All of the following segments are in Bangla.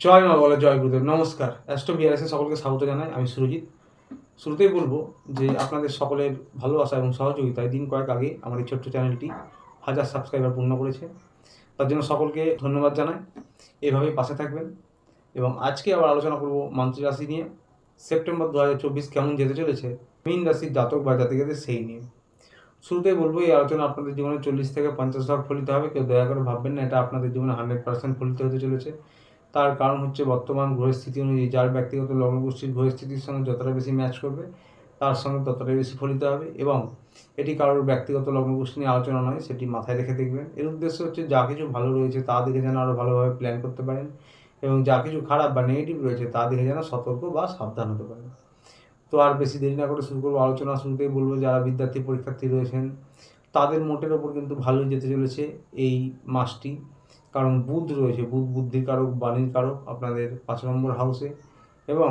জয় মা বলে জয় গুরুদেব। নমস্কার। অ্যাস্ট্রো বিআরএসে সকলকে স্বাগত জানাই। আমি সুরজিৎ। শুরুতেই বলব যে আপনাদের সকলের ভালোবাসা এবং সহযোগিতায় দিন কয়েক আগে আমার এই ছোট্ট চ্যানেলটি হাজার সাবস্ক্রাইবার পূর্ণ করেছে। তার জন্য সকলকে ধন্যবাদ জানাই। এভাবেই পাশে থাকবেন। এবং আজকে আবার আলোচনা করব মান্ত্রী রাশি নিয়ে। সেপ্টেম্বর দু হাজার চব্বিশ কেমন যেতে চলেছে? মীন রাশির জাতক বা জাতিকাদের সেই নিয়ে। শুরুতেই বলব, এই আলোচনা আপনাদের জীবনে চল্লিশ থেকে পঞ্চাশ ভাগ ফলিত হবে। কেউ দয়া করে ভাববেন না, এটা আপনাদের জীবনে হান্ড্রেড পার্সেন্ট ফলিত হতে চলেছে। তার কারণ হচ্ছে বর্তমান গ্রহস্থিতি অনুযায়ী যার ব্যক্তিগত লগ্নগোষ্ঠীর গ্রহস্থিতির সঙ্গে যতটা বেশি ম্যাচ করবে, তার সঙ্গে ততটাই বেশি ফলিত হবে এবং এটি কারোর ব্যক্তিগত লগ্নগোষ্ঠী নিয়ে আলোচনা নয়, সেটি মাথায় রেখে দেখবেন। এর উদ্দেশ্য হচ্ছে যা কিছু ভালো রয়েছে তা দেখে যেন আরও ভালোভাবে প্ল্যান করতে পারেন এবং যা কিছু খারাপ বা নেগেটিভ রয়েছে তা দেখে যেন সতর্ক বা সাবধান হতে পারেন। তো আর বেশি দেরি না করে শুরু করব আলোচনা শুরুতেই বলব, যারা বিদ্যার্থী পরীক্ষার্থী রয়েছেন, তাদের মোটের ওপর কিন্তু ভালোই যেতে চলেছে এই মাসটি। কারণ বুধ রয়েছে, বুধ বুদ্ধির কারক, বাণীর কারক আপনাদের পাঁচ নম্বর হাউসে এবং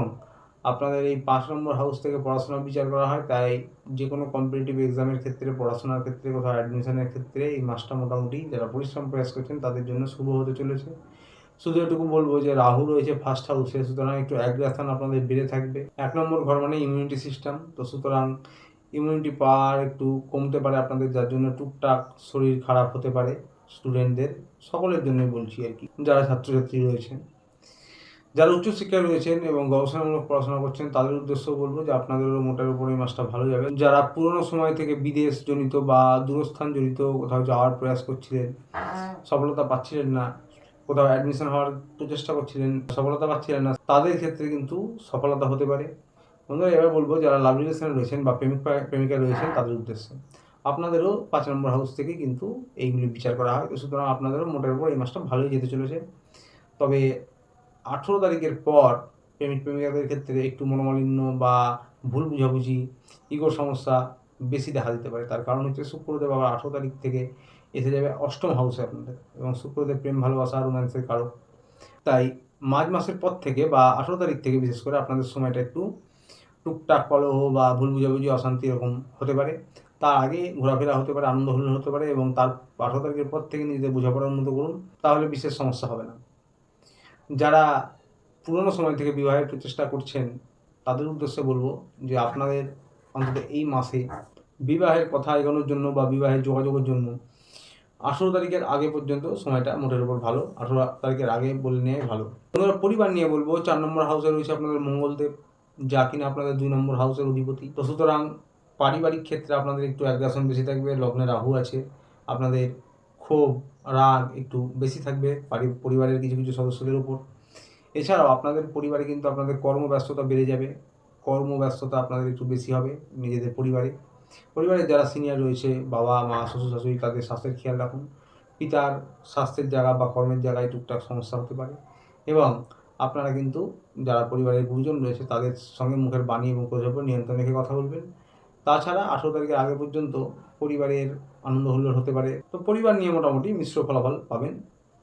আপনাদের এই পাঁচ নম্বর হাউস থেকে পড়াশোনা বিচার করা হয়, তাই যে কোনো কম্পিটিটিভ এক্সামের ক্ষেত্রে, পড়াশোনার ক্ষেত্রে কোথাও অ্যাডমিশনের ক্ষেত্রে এই মাসটা মোটামুটি যারা পরিশ্রম প্রয়াস করছেন, তাদের জন্য শুভ হতে চলেছে। শুধু এটুকু বলব যে রাহু রয়েছে ফার্স্ট হাউসে সুতরাং একটু অ্যাগ্রাথান আপনাদের বেড়ে থাকবে। এক নম্বর ঘর মানে ইমিউনিটি সিস্টেম তো সুতরাং ইমিউনিটি পাওয়ার একটু কমতে পারে আপনাদের, যার জন্য টুকটাক শরীর খারাপ হতে পারে। স্টুডেন্টদের সকলের জন্যই বলছি আর কি, যারা ছাত্রছাত্রী রয়েছেন, যারা উচ্চশিক্ষায় রয়েছেন এবং গবেষণামূলক পড়াশোনা করছেন, তাদের উদ্দেশ্য বলব যে আপনাদেরও মোটার উপর এই মাসটা ভালো যাবে। যারা পুরনো সময় থেকে বিদেশ জনিত বা দূরস্থান জনিত কোথাও যাওয়ার প্রয়াস করছিলেন, সফলতা পাচ্ছিলেন না, কোথাও অ্যাডমিশন হওয়ার প্রচেষ্টা করছিলেন, সফলতা পাচ্ছিলেন না, তাদের ক্ষেত্রে কিন্তু সফলতা হতে পারে। বন্ধুরা, এবার বলব, যারা লাভ রিলেশনে রয়েছেন বা প্রেমিক প্রেমিকা রয়েছেন, তাদের উদ্দেশ্যে। আপনাদেরও পাঁচ নম্বর হাউস থেকে কিন্তু এইগুলি বিচার করা হয়। সুতরাং আপনাদেরও মোটের উপর এই মাসটা ভালোই যেতে চলেছে। তবে আঠেরো তারিখের পর প্রেমিক প্রেমিকাদের ক্ষেত্রে একটু মনোমালিন্য বা ভুল বুঝাবুঝি, ইগোর সমস্যা বেশি দেখা দিতে পারে। তার কারণ হচ্ছে শুক্রদেব আবার আঠেরো তারিখ থেকে এসে যাবে অষ্টম হাউসে আপনাদের এবং শুক্রদেব প্রেম, ভালোবাসা রোম্যান্সের কারক। তাই মার্চ মাসের পর থেকে বা আঠেরো তারিখ থেকে বিশেষ করে আপনাদের সময়টা একটু টুকটাক কলহ বা ভুল বুঝাবুঝি, অশান্তি এরকম হতে পারে। তার আগে ঘোরাফেরা হতে পারে, আনন্দ হল্লোল হতে পারে এবং তার আঠেরো তারিখের পর থেকে নিজেদের বোঝাপড়ার উন্নত করুন, তাহলে বিশেষ সমস্যা হবে না। যারা পুরনো সময় থেকে বিবাহের প্রচেষ্টা করছেন, তাদের উদ্দেশ্যে বলব যে আপনাদের অন্তত এই মাসে বিবাহের কথা এগোনোর জন্য বা বিবাহের যোগাযোগের জন্য আঠেরো তারিখের আগে পর্যন্ত সময়টা মোটের উপর ভালো, আঠেরো তারিখের আগে বলে নেওয়াই ভালো। বন্ধুরা পরিবার নিয়ে বলব, চার নম্বর হাউসে রয়েছে আপনাদের মঙ্গলদেব, যা কিনা আপনাদের দুই নম্বর হাউসের অধিপতি। তো সুতরাং পারিবারিক ক্ষেত্রে আপনাদের একটু অ্যাগ্রাসন বেশি থাকবে, লগ্নে রাহু আছে, আপনাদের ক্ষোভ, রাগ একটু বেশি থাকবে পরিবারের কিছু কিছু সদস্যদের উপর। এছাড়াও আপনাদের পরিবারে কিন্তু আপনাদের কর্মব্যস্ততা বেড়ে যাবে, কর্মব্যস্ততা আপনাদের একটু বেশি হবে নিজেদের পরিবারে। পরিবারের যারা সিনিয়র রয়েছে, বাবা, মা, শ্বশুর শাশুড়ি, তাদের স্বাস্থ্যের খেয়াল রাখুন। পিতার স্বাস্থ্যের জায়গা বা কর্মের জায়গায় টুকটাক সমস্যা হতে পারে এবং আপনারা কিন্তু যারা পরিবারের গুরুজন রয়েছে, তাদের সঙ্গে মুখের বাণী এবং উপর নিয়ন্ত্রণ রেখে কথা বলবেন। তাছাড়া আঠেরো তারিখের আগে পর্যন্ত পরিবারের আনন্দ হুল্লোড় হতে পারে। তো পরিবার নিয়ে মোটামুটি মিশ্র ফলাফল পাবেন।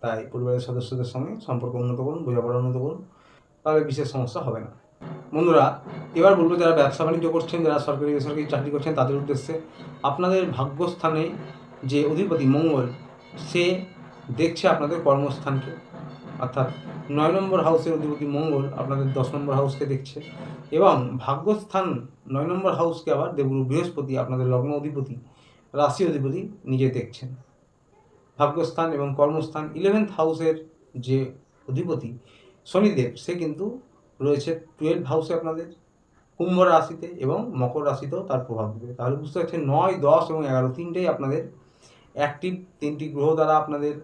তাই পরিবারের সদস্যদের সঙ্গে সম্পর্ক উন্নত করুন, বোঝাপড়া উন্নত করুন, তাহলে বিশেষ সমস্যা হবে না। বন্ধুরা, এবার বলব যারা ব্যবসা বাণিজ্য করছেন, যারা সরকারি বেসরকারি চাকরি করছেন, তাদের উদ্দেশ্যে আপনাদের ভাগ্যস্থানে যে অধিপতি মঙ্গল, সে দেখছে আপনাদের কর্মস্থানকে। অর্থাৎ নয় নম্বর হাউসের অধিপতি মঙ্গল আপনাদের দশ নম্বর হাউসকে দেখছে। এবং ভাগ্যস্থান নয় নম্বর হাউসকে আবার দেবগুরু বৃহস্পতি আপনাদের লগ্ন অধিপতি, রাশি অধিপতি নিজে দেখছেন। ভাগ্যস্থান এবং কর্মস্থান ইলেভেন্থ হাউসের যে অধিপতি শনিদেব, সে কিন্তু রয়েছে টুয়েলভ হাউসে আপনাদের, কুম্ভ রাশিতে এবং মকর রাশিতেও তার প্রভাব দেবে। তাহলে বুঝতে পারছেন নয়, দশ এবং এগারো তিনটেই আপনাদের অ্যাক্টিভ তিনটি গ্রহ দ্বারা আপনাদের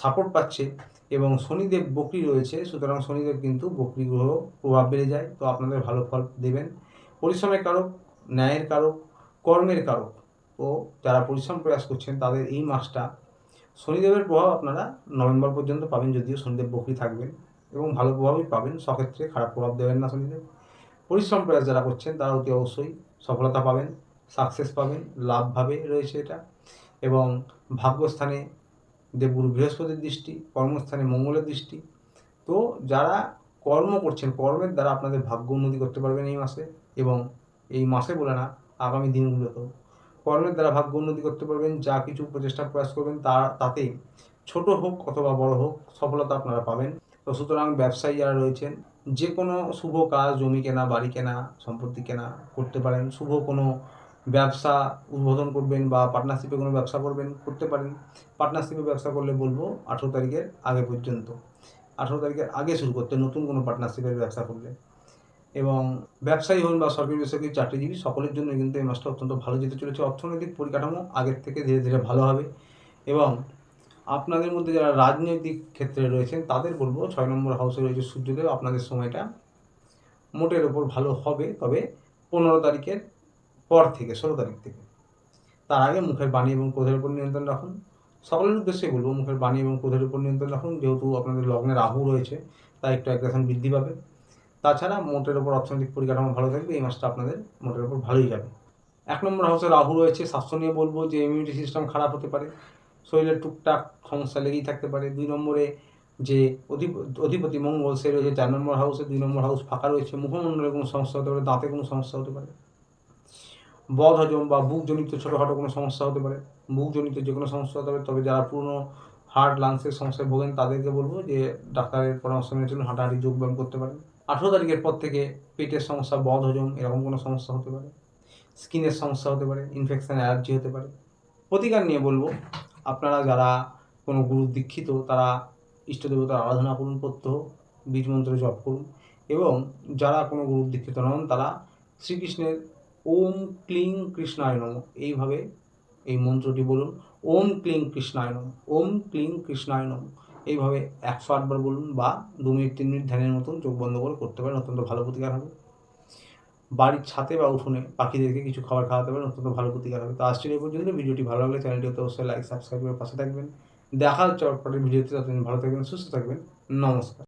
সাপোর্ট পাচ্ছে। এবং শনিদেব বকরি রয়েছে, সুতরাং শনিদেব কিন্তু বকরি গ্রহ প্রভাব বেড়ে যায়। তো আপনাদের ভালো ফল দেবেন। পরিশ্রমের কারক, ন্যায়ের কারক, কর্মের কারক। ও যারা পরিশ্রম প্রয়াস করছেন, তাদের এই মাসটা শনিদেবের প্রভাব আপনারা নভেম্বর পর্যন্ত পাবেন, যদিও শনিদেব বকরি থাকবেন এবং ভালো প্রভাবই পাবেন। সক্ষেত্রে খারাপ প্রভাব দেবেন না শনিদেব। পরিশ্রম প্রয়াস যারা করছেন, তারা অতি অবশ্যই সফলতা পাবেন সাকসেস পাবেন, লাভভাবে রয়েছে এটা। এবং ভাগ্যস্থানে দেবগুরু বৃহস্পতির দৃষ্টি, কর্মস্থানে মঙ্গলের দৃষ্টি। তো যারা কর্ম করছেন, কর্মের দ্বারা আপনাদের ভাগ্য উন্নতি করতে পারবেন এই মাসে এবং এই মাসে বলে না, আগামী দিনগুলোতেও। কর্মের দ্বারা ভাগ্য উন্নতি করতে পারবেন, যা কিছু প্রচেষ্টা প্রয়াস করবেন, তা তাতে ছোট হোক অথবা বড় হোক, সফলতা আপনারা পাবেন। তো সুতরাং ব্যবসায়ী যারা রয়েছেন, যে কোনো শুভ কাজ, জমি কেনা, বাড়ি কেনা, সম্পত্তি কেনা করতে পারেন। শুভ কোনো ব্যবসা উদ্বোধন করবেন বা পার্টনারশিপে কোনো ব্যবসা করবেন, করতে পারেন। পার্টনারশিপে ব্যবসা করলে বলব আঠেরো তারিখের আগে পর্যন্ত। আঠেরো তারিখের আগে শুরু করতে, নতুন কোনো পার্টনারশিপের ব্যবসা করলে। এবং ব্যবসায়ী হন বা সরকারি বেসরকারি চাকরিজীবী সকলের জন্য কিন্তু এই মাসটা অত্যন্ত ভালো যেতে চলেছে। অর্থনৈতিক পরিকাঠামো আগের থেকে ধীরে ধীরে ভালো হবে। এবং আপনাদের মধ্যে যারা রাজনৈতিক ক্ষেত্রে রয়েছেন, তাদের বলব ছয় নম্বর হাউসে রয়েছে সূর্যদেব। আপনাদের সময়টা মোটের ওপর ভালো হবে। তবে পনেরো তারিখের পর থেকে, ষোলো তারিখ থেকে। তার আগে মুখের বাণী এবং ক্রোধের উপর নিয়ন্ত্রণ রাখুন। সকলের উদ্দেশ্যে বলব, মুখের বাণী এবং ক্রোধের উপর নিয়ন্ত্রণ রাখুন। যেহেতু আপনাদের লগ্নে রাহু রয়েছে, তাই একটু অ্যাগ্রেশন বৃদ্ধি পাবে। তাছাড়া মোটের ওপর অর্থনৈতিক পরিকাঠামো ভালো থাকবে, এই মাসটা আপনাদের মোটের ওপর ভালোই যাবে। এক নম্বর হাউসে রাহু রয়েছে, স্বাস্থ্য নিয়ে বলব যে ইমিউনিটি সিস্টেম খারাপ হতে পারে। শরীরের টুকটাক সমস্যা লেগেই থাকতে পারে। দুই নম্বরে যে অধিপ- অধিপতি মঙ্গল, সে রয়েছে চার নম্বর হাউসে দুই নম্বর হাউস ফাঁকা রয়েছে। মুখমণ্ডলের কোনো সমস্যা হতে পারে, দাঁতে কোনো সমস্যা হতে পারে। বদ হজম বা বুকজনিত ছোটোখাটো কোনো সমস্যা হতে পারে। বুকজনিত যে কোনো সমস্যা হতে পারে, তবে যারা পুরনো হার্ট লাংসের সমস্যায় ভোগেন, তাদেরকে বলব যে ডাক্তারের পরামর্শ মেনে চলুন হাঁটাহাঁটি যোগব্যায়াম করতে পারেন। আঠেরো তারিখের পর থেকে পেটের সমস্যা বদ হজম এরকম কোনো সমস্যা হতে পারে। স্কিনের সমস্যা হতে পারে ইনফেকশন অ্যালার্জি হতে পারে। প্রতিকার নিয়ে বলব, আপনারা যারা কোনো গুরু দীক্ষিত, তারা ইষ্ট দেবতার আরাধনা করুন, প্রত্যহ বীজ মন্ত্র জপ করুন। এবং যারা কোনো গুরু দীক্ষিত নন, তারা শ্রীকৃষ্ণের ওম ক্লিং কৃষ্ণায় নম। এইভাবে এই মন্ত্রটি বলুন, ওম ক্লিং কৃষ্ণায় নম। ওম ক্লিং কৃষ্ণায় নম। এইভাবে একশো আটবার বলুন বা দু মিনিট, তিন মিনিট ধ্যানের মতন চোখ বন্ধ করে করতে পারেন, অত্যন্ত ভালো প্রতিকার হবে। বাড়ির ছাদে বা উঠোনে পাখিদেরকে কিছু খাবার খাওয়াতে পারেন, অত্যন্ত ভালো প্রতিকার হবে। তো আসছে এই পর্যন্ত, ভিডিওটি ভালো লাগলে চ্যানেলটি অবশ্যই লাইক, সাবস্ক্রাইব করে পাশে থাকবেন। দেখা হচ্ছে পরের ভিডিওতে ভালো থাকবেন, সুস্থ থাকবেন। নমস্কার।